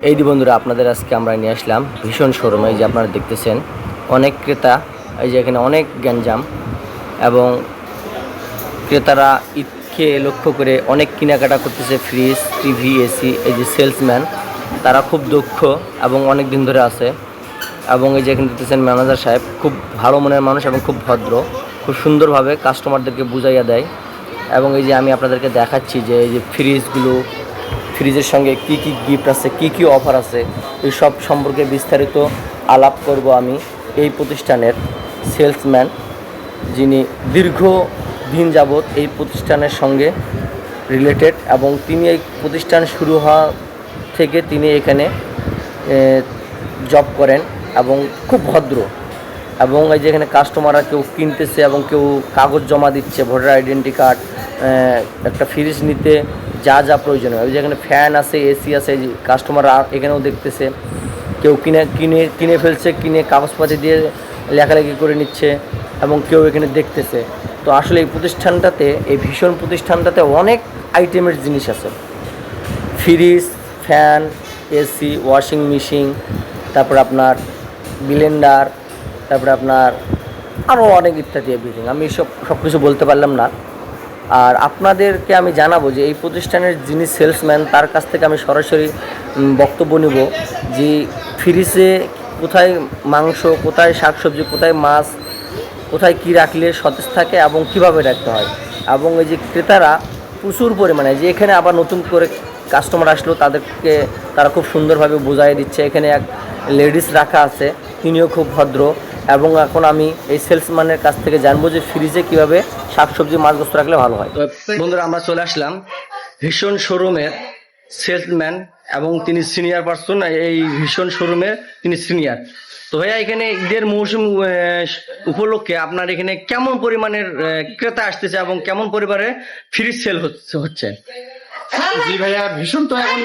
এই বন্ধুরা, আপনাদের আজকে আমরা নিয়ে আসলাম ভীষণ শোরুম। এই যে আপনারা দেখতেছেন, অনেক ক্রেতা, এই যে এখানে অনেক গ্যাঞ্জাম এবং ক্রেতারা ঈদকে লক্ষ্য করে অনেক কেনাকাটা করতেছে ফ্রিজ টিভি এসি এই যে সেলসম্যান তারা খুব দক্ষ এবং অনেক দিন ধরে আছে। এবং এই যে এখানে দেখতেছেন ম্যানেজার সাহেব, খুব ভালো মনের মানুষ এবং খুব ভদ্র, খুব সুন্দরভাবে কাস্টমারদেরকে বুঝাইয়া দেয়। এবং এই যে আমি আপনাদেরকে দেখাচ্ছি যে এই যে ফ্রিজগুলো ফ্রিজের সঙ্গে কি কি গিফট আছে, কি কি অফার আছে এই সব সম্পর্কে বিস্তারিত আলাপ করব আমি। এই প্রতিষ্ঠানের সেলসম্যান যিনি দীর্ঘ দিন যাবৎ এই প্রতিষ্ঠানের সঙ্গে রিলেটেড এবং তিনি এই প্রতিষ্ঠান শুরু হওয়া থেকে তিনি এখানে জব করেন এবং খুব ভদ্র। এবং এই যে এখানে কাস্টমাররা কেউ কিনতেছে এবং কেউ কাগজ জমা দিচ্ছে ভোটার আইডেন্টি কার্ড একটা ফ্রিজ নিতে যা যা প্রয়োজন হয় যে এখানে ফ্যান আছে এসি আছে কাস্টমাররা এখানেও দেখতেছে। কেউ কিনে কিনে কিনে ফেলছে, কিনে কাগজপাতি দিয়ে লেখালেখি করে নিচ্ছে এবং কেউ এখানে দেখতেছে। তো আসলে এই প্রতিষ্ঠানটাতে, এই ভীষণ প্রতিষ্ঠানটাতে অনেক আইটেমের জিনিস আছে। Fridge fan AC washing machine তারপর আপনার ব্লেন্ডার তারপরে আপনার আরও অনেক ইত্যাদি এভরিথিং আমি সব সব কিছু বলতে পারলাম না। আর আপনাদেরকে আমি জানাব যে এই প্রতিষ্ঠানের যিনি সেলসম্যান তার কাছ থেকে আমি সরাসরি বক্তব্য নেব যে ফ্রিজে কোথায় মাংস, কোথায় শাকসবজি, কোথায় মাছ, কোথায় কি রাখলে সতেজ থাকে এবং কীভাবে রাখতে হয়। এবং এই যে ক্রেতারা প্রচুর পরিমাণে, যে এখানে আবার নতুন করে কাস্টমার আসলো, তাদেরকে তারা খুব সুন্দরভাবে বোঝাই দিচ্ছে। এখানে এক লেডিস রাখা আছে, তিনিও খুব ভদ্র। এবং এখন আমি এই সেলসম্যানের কাছ থেকে জানব যে ফ্রিজে কীভাবে শাকসবজি মাছ গোস্ত রাখলে ভালো হয়। বন্ধুরা আমরা চলে আসলাম ভীষণ শোরুমের সেলসম্যান এবং তিনি সিনিয়র পার্সন এই ভীষণ শোরুমের তিনি সিনিয়র তো ভাইয়া এখানে ঈদের মৌসুম আহ, উপলক্ষে আপনার এখানে কেমন পরিমাণের ক্রেতা আসতেছে এবং কেমন পরিবারে ফ্রিজ সেল হচ্ছে জি ভাইয়া ভীষণ তো এখন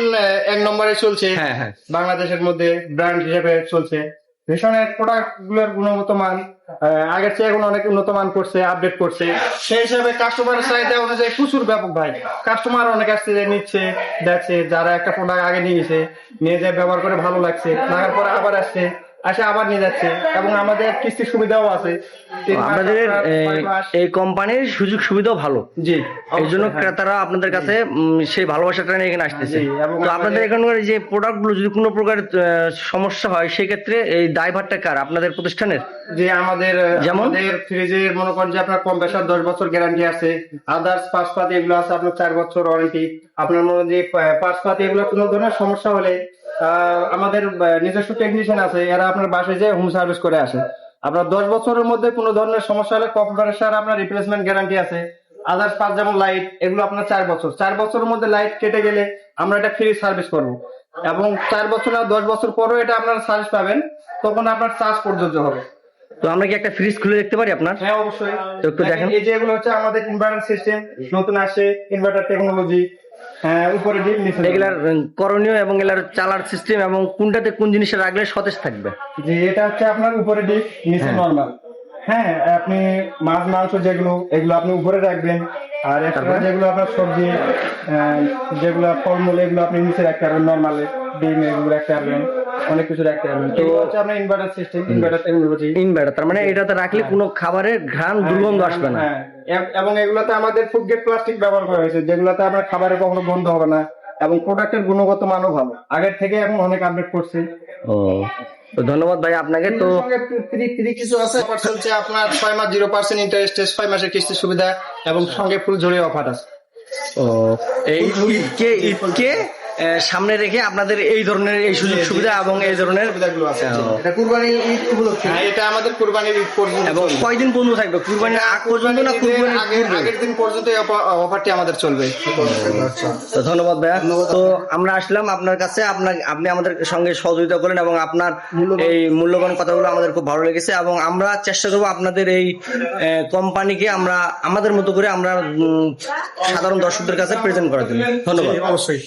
এক নম্বরে চলছে। হ্যাঁ হ্যাঁ। বাংলাদেশের মধ্যে ব্র্যান্ড হিসেবে চলছে। ভীষণের প্রোডাক্টগুলোর গুণগত মান আগের চেয়ে এখন অনেক উন্নত মান করছে আপডেট করছে। সেই হিসাবে কাস্টমারের চাহিদা অনুযায়ী প্রচুর ব্যাপক ভাই। কাস্টমার অনেক আসছে যে নিচ্ছে, দেখছে, যারা একটা প্রোডাক্ট আগে নিয়েছে, নিয়ে যে ব্যবহার করে ভালো লাগছে লাগার পরে আবার আসছে। আসে আবার নিয়ে যাচ্ছে। এবং আমাদের কিস্তির সুবিধাও আছে। মাস। এই কোম্পানির সুযোগ সুবিধাও ভালো। জি এই জন্য হ্যাঁ। ক্রেতারা আপনাদের কাছে সেই ভালোবাসাটা নিয়ে এখানে আসতেছে। তো আপনাদের এখানকার যে প্রোডাক্টগুলো যদি কোনো প্রকার সমস্যা হয় সেক্ষেত্রে এই দায়ভারটা কার? আপনাদের প্রতিষ্ঠানের? যে আমাদের যেমন? আমাদের ফ্রিজে মনে করেন যে আপনার কম্প্রেসার দশ বছর গ্যারান্টি আছে। আদার্স পাঁচপাতি এগুলো আছে আপনার চার বছর ওয়ারেন্টি আপনার মনে যে পাঁচপাতি এগুলো কোনো ধরনের সমস্যা হলে আমাদের নিজস্ব টেকনিশিয়ান আছে এরা আপনার বাসায় যে হোম সার্ভিস করে আসে। আপনার দশ বছরের মধ্যে কোনো ধরনের সমস্যা হলে কম্প্রেসার আপনার রিপ্লেসমেন্ট গ্যারান্টি আছে। আদার্স পাঁচ যেমন লাইট এগুলো আপনার চার বছর। চার বছরের মধ্যে লাইট কেটে গেলে আমরা এটা ফ্রি সার্ভিস করব। এবং চার বছর আর দশ বছর পরেও এটা আপনারা সার্ভিস পাবেন তখন আপনার চার্জ প্রযোজ্য হবে। তো আমরা কি একটা ফ্রিজ খুলে দেখতে পারি আপনার? হ্যাঁ অবশ্যই। তো একটু দেখেন। এই যে এগুলো হচ্ছে আমাদের ইনভার্টার সিস্টেম নতুন আসে ইনভার্টার টেকনোলজি উপরে ডিপ নিচে এগুলার করণীয় এবং এগুলার চালার সিস্টেম এবং কোনটাতে কোন জিনিসটা রাখলে সতেজ থাকবে। যে এটা হচ্ছে আপনার উপরে ডিপ নিচে হ্যাঁ। নরমাল হ্যাঁ আপনি মাছ মাংস যেগুলো এগুলো আপনি উপরে রাখবেন। আর যেগুলো আপনার সবজি যেগুলো ফলমূল এগুলো আপনি নিচে রাখতে পারবেন নরমালে ডিম এগুলো রাখতে পারবেন অনেক কিছু রাখতে পারবেন তো হচ্ছে আপনার inverter system inverter technology inverter তার মানে এটাতে রাখলে কোনো খাবারের ঘ্রাণ দুর্গন্ধ আসবে না। হ্যাঁ। এবং এগুলোতে আমাদের ফুড গ্রেড প্লাস্টিক ব্যবহার করা হয়েছে যেগুলোতে আপনার খাবারে কখনো গন্ধ হবে না এবং প্রোডাক্টের গুণগত মানও ভালো। আগের থেকে এখন অনেক আপডেট করছে। ও তো ধন্যবাদ ভাই আপনাকে তো এর সঙ্গে ফ্রি ফ্রি কিছু আছে? অফার চলছে আপনার ছয় মাস জিরো পার্সেন্ট ইন্টারেস্টে ছয় মাসের কিস্তির সুবিধা এবং সঙ্গে ফুল ঝড়ে অফার আছে। ও এই ঈদকে ঈদকে সামনে রেখে আপনাদের এই ধরনের এই সুযোগ সুবিধা এবং এই ধরনের সুবিধাগুলো আছে এটা কুরবানির ঈদ উপলক্ষে। হ্যাঁ এটা আমাদের কুরবানির ঈদ পর্যন্ত এবং কয়দিন বন্ধু থাকবে? কুরবানির আগ পর্যন্ত না কুরবানির আগের দিন পর্যন্ত এই অফারটি আমাদের চলবে। তো ধন্যবাদ ভাইয়া। তো আমরা আসলাম আপনার কাছে। আপনার আপনি আমাদের সঙ্গে সহযোগিতা করেন এবং আপনার এই মূল্যবান কথাগুলো আমাদের খুব ভালো লেগেছে এবং আমরা চেষ্টা করব আপনাদের এই আহ, কোম্পানিকে আমরা আমাদের মতো করে আমরা উম, সাধারণ দর্শকদের কাছে প্রেজেন্ট করার জন্য। ধন্যবাদ। অবশ্যই।